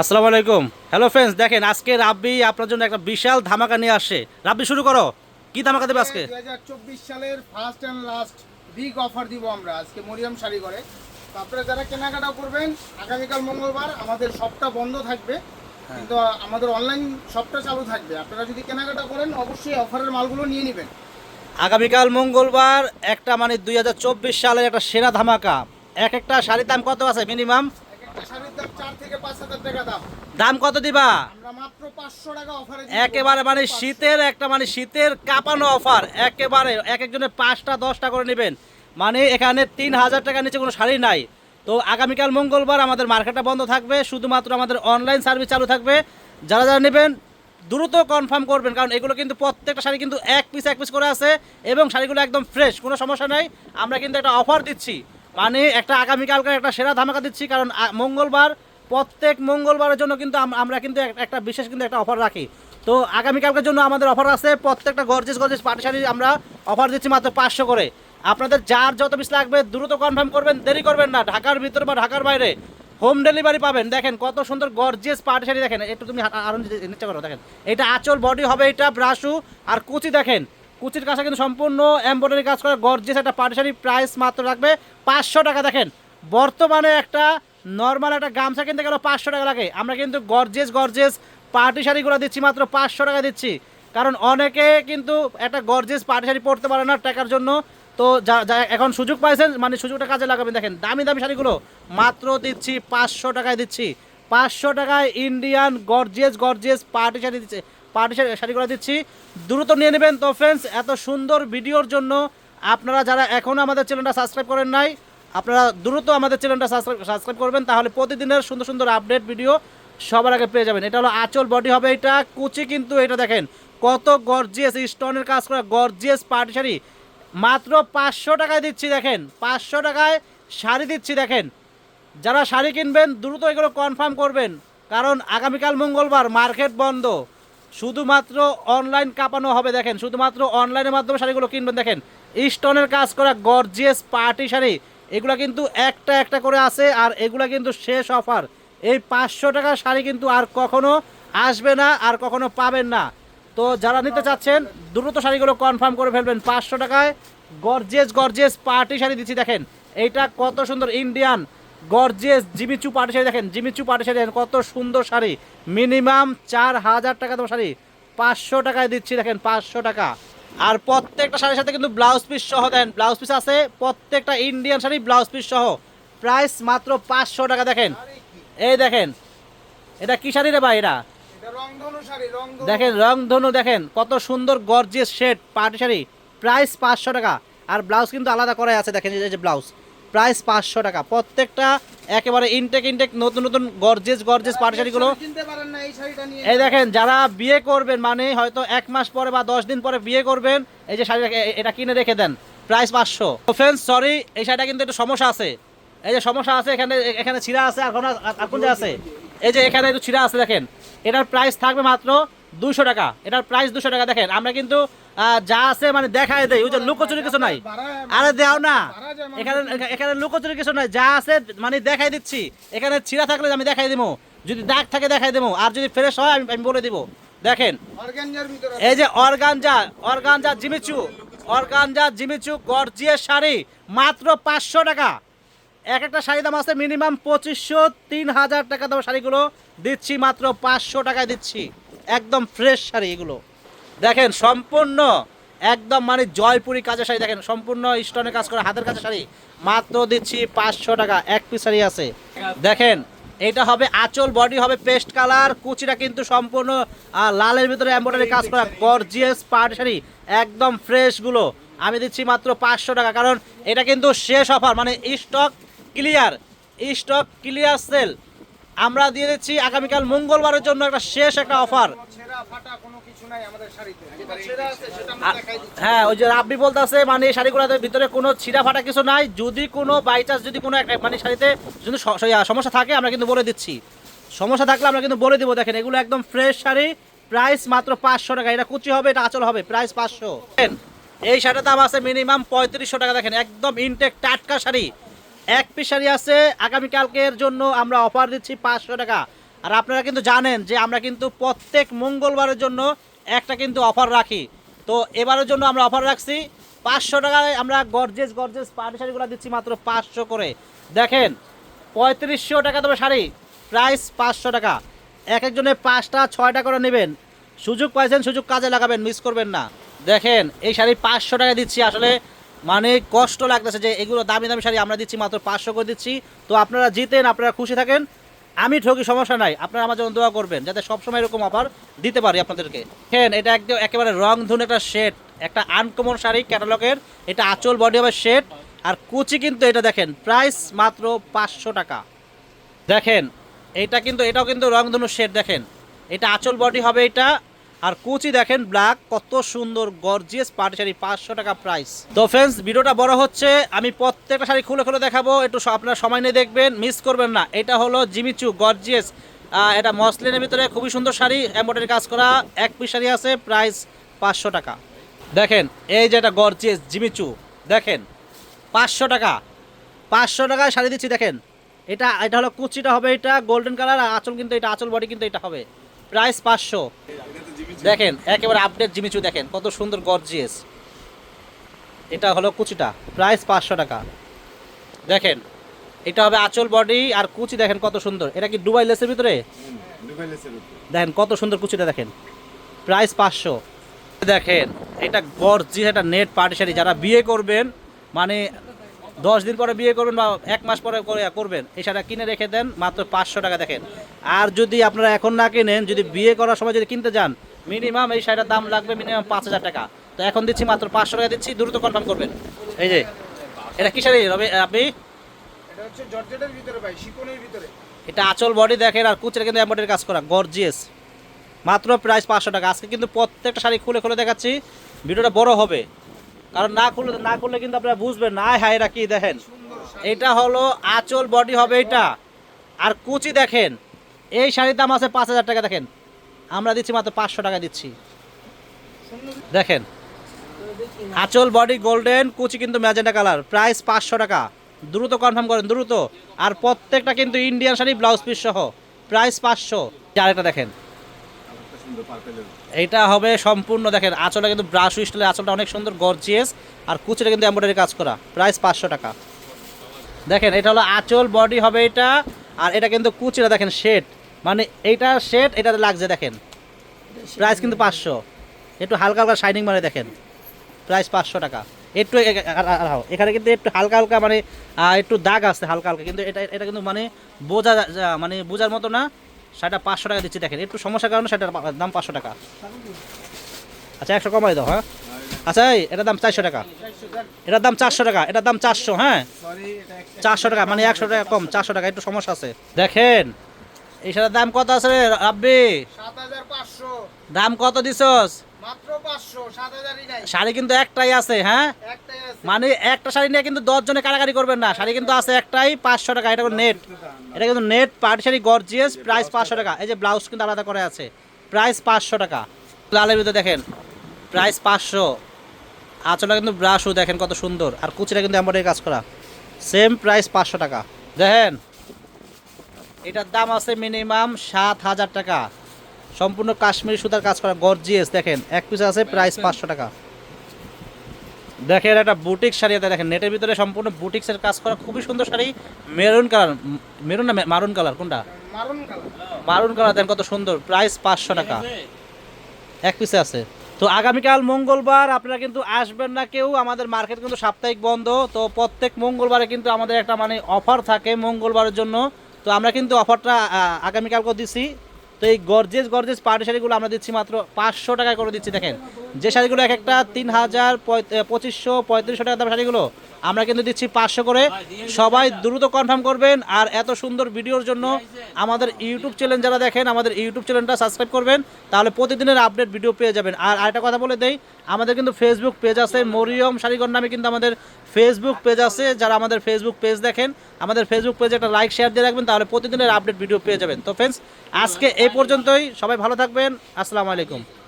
আসসালামু আলাইকুম। Hello friends দেখেন আজকে রাব্বি আপনার জন্য একটা বিশাল ধামাকা নিয়ে আসে রাব্বি শুরু করো। কি ধামাকা দেবে আজকে? দুই হাজার চব্বিশ সালের first and last big offer দিব আমরা আজকে মরিয়াম শাড়ি করে আপনারা যারা কেনাকাটা করবেন আগামীকাল মঙ্গলবার আমাদের শপটা বন্ধ থাকবে। হ্যাঁ। কিন্তু আমাদের অনলাইন শপটা চালু থাকবে। আপনারা যদি কেনাকাটা করেন অবশ্যই অফারের মালগুলো নিয়ে নেবেন। আগামীকাল মঙ্গলবার একটা মানে দুই হাজার চব্বিশ সালের একটা সেরা ধামাকা। এক একটা শাড়ির দাম কত আছে মিনিমাম দাম কত দিবা? একেবারে মানে শীতের একটা মানে শীতের কাঁপানো অফার একেবারে এক একজনের পাঁচটা দশটা করে নেবেন। মানে এখানে তিন হাজার টাকার নিচে কোনো শাড়ি নাই। তো আগামীকাল মঙ্গলবার আমাদের মার্কেটটা বন্ধ থাকবে। শুধুমাত্র আমাদের অনলাইন সার্ভিস চালু থাকবে। যারা যারা নেবেন দ্রুত কনফার্ম করবেন। কারণ এগুলো কিন্তু প্রত্যেকটা শাড়ি কিন্তু এক পিস এক পিস করে আছে এবং শাড়িগুলো একদম ফ্রেশ কোনো সমস্যা নাই। আমরা কিন্তু একটা অফার দিচ্ছি। মানে একটা আগামীকালকার একটা সেরা ধামাকা দিচ্ছি, কারণ মঙ্গলবার, প্রত্যেক মঙ্গলবারের জন্য কিন্তু আম- আমরা কিন্তু একটা বিশেষ কিন্তু একটা অফার রাখি। তো আগামীকালকের জন্য আমাদের অফার আছে, প্রত্যেকটা গর্জেস গর্জেস পাটি শাড়ি আমরা অফার দিচ্ছি মাত্র পাঁচশো করে। আপনাদের যার যত পিস লাগবে, দ্রুত কনফার্ম করবেন, দেরি করবেন না, ঢাকার ভিতর বা ঢাকার বাইরে। হোম ডেলিভারি পাবেন। দেখেন কত সুন্দর গর্জিয়াস পাটি শাড়ি দেখেন, একটু তুমি আরও নিচে করো, দেখেন। এটা আঁচল বডি হবে এটা, ব্রাশু আর কুচি, দেখেন। কুচির কাছে কিন্তু সম্পূর্ণ এমব্রয়ডারি কাজ করা গর্জিয়াস একটা পাটি শাড়ি প্রাইস মাত্র রাখবে পাঁচশো টাকা, দেখেন। বর্তমানে একটা নর্মাল একটা গামছা কিনতে গেলে পাঁচশো টাকা লাগে। আমরা কিন্তু গর্জেস গর্জেস পার্টি শাড়িগুলো দিচ্ছি মাত্র পাঁচশো টাকা দিচ্ছি। কারণ অনেকে কিন্তু একটা গর্জেস পার্টি শাড়ি পরতে পারে না টাকার জন্য। তো যা যা এখন সুযোগ পাইছেন মানে সুযোগটা কাজে লাগাবেন। দেখেন, দামি দামি শাড়িগুলো মাত্র দিচ্ছি পাঁচশো টাকায় দিচ্ছি। পাঁচশো টাকায় Indian gorgeous gorgeous party sari দিচ্ছে। পার্টি শাড়ি শাড়িগুলো দিচ্ছি। দ্রুত নিয়ে নেবেন। তো ফ্রেন্ডস এত সুন্দর ভিডিওর জন্য আপনারা যারা এখনও আমাদের চ্যানেলটা সাবস্ক্রাইব করেন নাই, আপনারা দ্রুত আমাদের চ্যানেলটা সাবস্ক্রাইব সাবস্ক্রাইব করবেন। তাহলে প্রতিদিনের সুন্দর সুন্দর আপডেট ভিডিও সবার আগে পেয়ে যাবেন। এটা হলো আঁচল বডি হবে এটা। কুচি কিন্তু এটা দেখেন। কত গর্জিয়াস স্টোনের কাজ করা গর্জিয়াস পার্টি শাড়ি। মাত্র পাঁচশো টাকায় দিচ্ছি দেখেন। পাঁচশো টাকায় শাড়ি দিচ্ছি দেখেন। যারা শাড়ি কিনবেন, দ্রুত এগুলো কনফার্ম করবেন। কারণ আগামীকাল মঙ্গলবার মার্কেট বন্ধ। শুধুমাত্র অনলাইন কাঁপানো হবে, দেখেন। শুধুমাত্র অনলাইনের মাধ্যমে শাড়িগুলো কিনবেন, দেখেন। স্টোনের কাজ করা গর্জিয়াস পার্টি শাড়ি। এগুলো কিন্তু একটা একটা করে আছে আর এগুলো কিন্তু শেষ অফার। এই পাঁচশো টাকার শাড়ি কিন্তু আর কখনো আসবে না, আর কখনো পাবেন না। তো যারা নিতে চাচ্ছেন, দ্রুত শাড়িগুলো কনফার্ম করে ফেলবেন। পাঁচশো টাকায় গর্জিয়াস গর্জিয়াস পার্টি শাড়ি দিচ্ছি, দেখেন। এইটা কত সুন্দর ইন্ডিয়ান গর্জিয়াস জিমিচু পাটি শাড়ি দেখেন জিমিচু পাটি শাড়ি দেখেন কত সুন্দর শাড়ি। মিনিমাম চার হাজার টাকা দাম শাড়ি। পাঁচশো টাকায় দিচ্ছি দেখেন পাঁচশো টাকা। আর প্রত্যেকটা শাড়ির সাথে কিন্তু ব্লাউজ পিস সহ দেন। ব্লাউজ পিস আছে প্রত্যেকটা ইন্ডিয়ান শাড়ি ব্লাউজ পিস সহ। প্রাইস মাত্র পাঁচশো টাকা দেখেন। এই দেখেন এটা কি শাড়ি রে ভাই এটা? রংধনু দেখেন রংধনু দেখেন কত সুন্দর গর্জিয়াস শেড পাটি শাড়ি। প্রাইস পাঁচশো টাকা। আর ব্লাউজ কিন্তু আলাদা করাই আছে দেখেন এই যে ব্লাউজ। প্রাইস পাঁচশো টাকা। প্রত্যেকটা একেবারে ইনটেক ইনটেক নতুন নতুন গর্জিয়াস গর্জিয়াস পাটি শাড়িগুলো। এই দেখেন যারা বিয়ে করবেন মানে হয়তো এক মাস পরে বা দশ দিন পরে বিয়ে করবেন এই যে শাড়িটা এটা কিনে রেখে দেন প্রাইস পাঁচশো। ফ্রেন্ডস সরি এই শাড়িটা কিন্তু একটু সমস্যা আছে। এই যে সমস্যা আছে এখানে এখানে ছিঁড়া আছে আর কোনো আর কোন যে আছে? এই যে এখানে একটু ছিঁড়া আছে দেখেন। এটার প্রাইস থাকবে মাত্র দুশো টাকা। এটার প্রাইস দুশো টাকা দেখেন আমরা কিন্তু যা আছে মানে দেখায় দেয় ওই যে লুকোচুরি কিছু নাই। আরে দেও না। এখানে এখানে লুকোচুরি কিছু নাই যা আছে মানে দেখাই দিচ্ছি। এখানে ছিঁড়া থাকলে আমি দেখাই দেবো যদি দাগ থাকে দেখাই দেবো আর যদি ফ্রেশ হয় আমি আমি বলে দিব। দেখেন এই যে organza organza Jimmy Choo organza Jimmy Choo গর্জিয়ার sari মাত্র পাঁচশো টাকা। এক একটা শাড়ি দাম আছে মিনিমাম পঁচিশশো তিন হাজার টাকা দাম শাড়িগুলো দিচ্ছি মাত্র পাঁচশো টাকায় দিচ্ছি। একদম ফ্রেশ শাড়ি এগুলো। দেখেন, সম্পূর্ণ একদম মানে জয়পুরি কাজের শাড়ি। দেখেন, সম্পূর্ণ স্টোনের কাজ করে হাতের কাজের শাড়ি। মাত্র দিচ্ছি পাঁচশো টাকা, এক পিস শাড়ি আছে। দেখেন, এটা হবে আঁচল বডি হবে পেস্ট কালার কুচিটা কিন্তু সম্পূর্ণ লালের ভিতরে এমব্রয়ডারি কাজ করা গর্জিয়াস পাট শাড়ি, একদম ফ্রেশগুলো আমি দিচ্ছি মাত্র পাঁচশো টাকা, কারণ এটা কিন্তু শেষ অফার মানে stock clear stock clear sale আমরা দিয়ে দিচ্ছি আগামীকাল মঙ্গলবারের জন্য একটা শেষ একটা অফার। হ্যাঁ ওই যে রাব্বি বলতেছে মানে এই শাড়িগুলোর ভিতরে কোনো ছিঁড়া ফাটা কিছু নাই। যদি কোনো বাই চান্স যদি কোনো মানে শাড়িতে যদি সমস্যা থাকে, আমরা কিন্তু বলে দিচ্ছি। সমস্যা থাকলে আমরা কিন্তু বলে দিব, দেখেন, এগুলো একদম ফ্রেশ শাড়ি। প্রাইস মাত্র পাঁচশো টাকা। এটা কুচি হবে, এটা আঁচল হবে প্রাইস পাঁচশো। এই শাড়ির দাম আছে মিনিমাম পঁয়ত্রিশশো টাকা, দেখেন, একদম ইনটেক টাটকা শাড়ি। এক পিস শাড়ি আছে আগামীকালকের জন্য আমরা অফার দিচ্ছি পাঁচশো টাকা। আর আপনারা কিন্তু জানেন যে আমরা কিন্তু প্রত্যেক মঙ্গলবারের জন্য একটা কিন্তু অফার রাখি। তো এবারের জন্য আমরা অফার রাখছি। পাঁচশো টাকায় আমরা গর্জেস গর্জেস পাটি শাড়িগুলো দিচ্ছি মাত্র পাঁচশো করে। দেখেন, পঁয়ত্রিশশো টাকা তবে শাড়ি প্রাইস পাঁচশো টাকা। এক একজনে পাঁচটা, ছয়টা করে নেবেন। সুযোগ পাইছেন, সুযোগ কাজে লাগাবেন মিস করবেন না। দেখেন, এই শাড়ি পাঁচশো টাকা দিচ্ছি। আসলে মানে কষ্ট লাগতেছে যে এগুলো দামি দামি শাড়ি আমরা দিচ্ছি, মাত্র পাঁচশো করে দিচ্ছি। তো আপনারা জিতেন, আপনারা খুশি থাকেন। আমি ঠকি, সমস্যা নাই। আপনারা আমার জন্য দোয়া করবেন, যাতে সবসময় এরকম অফার দিতে পারি আপনাদেরকে। দেখেন এটা একদম একেবারে রং ধুন একটা শেড একটা আনকমন শাড়ি ক্যাটালগের এটা আঁচল বডি হবে শেড আর কুচি কিন্তু এটা দেখেন প্রাইস মাত্র পাঁচশো টাকা। দেখেন, এটা কিন্তু, এটাও কিন্তু রংধনু শেড দেখেন। এটা আঁচল বডি হবে এটা। আর কুচি দেখেন ব্ল্যাক কত সুন্দর গর্জিয়াস পাটি শাড়ি, পাঁচশো টাকা প্রাইস তো ফ্রেন্ডস ভিডিওটা বড় হচ্ছে, আমি প্রত্যেকটা শাড়ি খুলে খুলে দেখাবো, একটু আপনার সময় নিয়ে দেখবেন মিস করবেন না। এটা হলো জিমিচু গর্জিয়াস এটা মসলিনের ভিতরে খুবই সুন্দর শাড়ি এম্বয়ডারি কাজ করা, এক পিস শাড়ি আছে প্রাইস পাঁচশো টাকা। দেখেন, এই যে এটা গর্জিয়াস জিমিচু, দেখেন, পাঁচশো টাকা, পাঁচশো টাকায় শাড়ি দিচ্ছি, দেখেন। এটা এটা হলো কুচিটা হবে, এটা গোল্ডেন কালার আঁচল কিন্তু এটা, আঁচল বডি কিন্তু এটা হবে। প্রাইস পাঁচশো। দেখেন একেবারে আপডেট জিমিচু দেখেন কত সুন্দর গর্জিয়াস এটা হলো কুচিটা প্রাইস পাঁচশো টাকা। দেখেন এটা হবে আঁচল বডি আর কুচি দেখেন কত সুন্দর। এটা কি দুবাই লেসের ভিতরে? দেখেন কত সুন্দর কুচিটা দেখেন। প্রাইস পাঁচশো। দেখেন এটা গর্জিয়াস একটা নেট পার্টি শাড়ি। যারা বিয়ে করবেন মানে দশ দিন পরে বিয়ে করবেন বা এক মাস পরে করে করবেন এই শাড়িটা কিনে রেখে দেন মাত্র পাঁচশো টাকা দেখেন। আর যদি আপনারা এখন না কিনেন যদি বিয়ে করার সময় যদি কিনতে যান মিনিমাম এই শাড়িটার দাম লাগবে মিনিমাম পাঁচ হাজার টাকা। তো এখন দিচ্ছি মাত্র পাঁচশো টাকা দিচ্ছি দ্রুত কনফার্ম করবেন। এই যে এটা কি শাড়ি রবি আপনি? এটা আঁচল বডি দেখেন আর কুচের কিন্তু এম্বয়ডারি কাজ করা গর্জিয়াস মাত্র প্রাইস পাঁচশো টাকা। আজকে কিন্তু প্রত্যেকটা শাড়ি খুলে খুলে দেখাচ্ছি ভিডিওটা বড় হবে। কারণ না খুলে না করলে কিন্তু আপনারা বুঝবেন না হ্যাঁ এরা কি দেখেন। এটা হলো আঁচল বডি হবে এটা। আর কুচি দেখেন এই শাড়ির দাম আছে পাঁচ হাজার টাকা দেখেন। আমরা দিচ্ছি মাত্র পাঁচশো টাকা দিচ্ছি। দেখেন, আঁচল বডি গোল্ডেন কুচি কিন্তু ম্যাজেন্টা কালার প্রাইস পাঁচশো টাকা। দ্রুত কনফার্ম করেন, দ্রুত। আর প্রত্যেকটা কিন্তু ইন্ডিয়ান শাড়ি ব্লাউজ পিস সহ প্রাইস পাঁচশো। আরেকটা দেখেন, এটা হবে সম্পূর্ণ দেখেন আঁচলে কিন্তু ব্রাশ স্টাইলের আঁচলটা অনেক সুন্দর গর্জিয়াস আর কুচিটা কিন্তু এমব্রয়ডারি কাজ করা প্রাইস পাঁচশো টাকা। দেখেন, এটা হলো আঁচল বডি হবে এটা। আর এটা কিন্তু কুচিটা দেখেন শেড মানে এইটা শেড এটাতে লাগছে দেখেন। প্রাইস কিন্তু পাঁচশো। একটু হালকা হালকা শাইনিং মানে দেখেন। প্রাইস পাঁচশো টাকা। একটু এখানে কিন্তু একটু হালকা হালকা মানে একটু দাগ আছে হালকা হালকা। কিন্তু এটা এটা কিন্তু মানে বোঝা মানে বোঝার মতো না। সেটা পাঁচশো টাকা দিচ্ছি দেখেন। একটু সমস্যার কারণে সেটার দাম পাঁচশো টাকা। আচ্ছা একশো কমাই দাও হ্যাঁ? আচ্ছা এই এটার দাম চারশো টাকা। এটার দাম চারশো টাকা এটার দাম চারশো হ্যাঁ? এটা চারশো টাকা মানে একশো টাকা কম চারশো টাকা একটু সমস্যা আছে। দেখেন শাড়ির দাম কত আছে রে রাব্বি দাম কত দিছস? শাড়ি কিন্তু একটাই আছে হ্যাঁ? মানে একটা শাড়ি নিয়ে কিন্তু দশ জনে কারাকারি করবেন না। শাড়ি কিন্তু আছে একটাই পাঁচশো টাকা এটা নেট এটা কিন্তু net party sari gorgeous price পাঁচশো টাকা। এই যে ব্লাউজ কিন্তু আলাদা করে আছে। প্রাইস পাঁচশো টাকা। লালের ভিতরে দেখেন প্রাইস পাঁচশো। আঁচলটা কিন্তু ব্রাশও দেখেন কত সুন্দর। আর কুচিটা কিন্তু এমব্রয়ডারি কাজ করা। সেম প্রাইস পাঁচশো টাকা। দেখেন এটার দাম আছে মিনিমাম সাত হাজার টাকা। সম্পূর্ণ কাশ্মীরি সুতার কাজ করা গর্জিয়াস দেখেন এক পিস আছে প্রাইস পাঁচশো টাকা। দেখেন একটা বুটিক শাড়ি আছে দেখেন নেটের ভিতরে সম্পূর্ণ বুটিক্সের কাজ করা খুবই সুন্দর শাড়ি। মেরুন কালার মেরুন না মারুন কালার কোনটা? মারুন কালার মারুন কালার দেন কত সুন্দর প্রাইস পাঁচশো টাকা। এক পিসে আছে। তো আগামীকাল মঙ্গলবার আপনারা কিন্তু আসবেন না কেউ আমাদের মার্কেট কিন্তু সাপ্তাহিক বন্ধ। তো প্রত্যেক মঙ্গলবারে কিন্তু আমাদের একটা মানে অফার থাকে মঙ্গলবারের জন্য। তো আমরা কিন্তু অফারটা আগামীকালকে দিচ্ছি। তো এই গর্জেস গর্জেস পার্টি শাড়িগুলো আমরা দিচ্ছি মাত্র পাঁচশো টাকা করে দিচ্ছি, দেখেন। যে শাড়িগুলো এক একটা তিন হাজার পঁচিশশো, পঁয়ত্রিশশো টাকা দাম শাড়িগুলো, আমরা কিন্তু দিচ্ছি পাঁচশো করে। সবাই দ্রুত কনফার্ম করবেন আর এত সুন্দর ভিডিওর জন্য আমাদের ইউটিউব চ্যানেল যারা দেখেন, আমাদের ইউটিউব চ্যানেলটা সাবস্ক্রাইব করবেন, তাহলে প্রতিদিনের আপডেট ভিডিও পেয়ে যাবেন। আর আরেকটা কথা বলে দেই, আমাদের কিন্তু ফেসবুক পেজ আছে, মরিয়ম শাড়িগর নামে কিন্তু আমাদের ফেসবুক পেজ আছে। যারা আমাদের ফেসবুক পেজ দেখেন, আমাদের ফেসবুক পেজে একটা লাইক শেয়ার দিয়ে রাখবেন, তাহলে প্রতিদিনের আপডেট ভিডিও পেয়ে যাবেন। তো ফ্রেন্ডস আজকে এই পর্যন্তই। সবাই ভালো থাকবেন। আসসালামু আলাইকুম।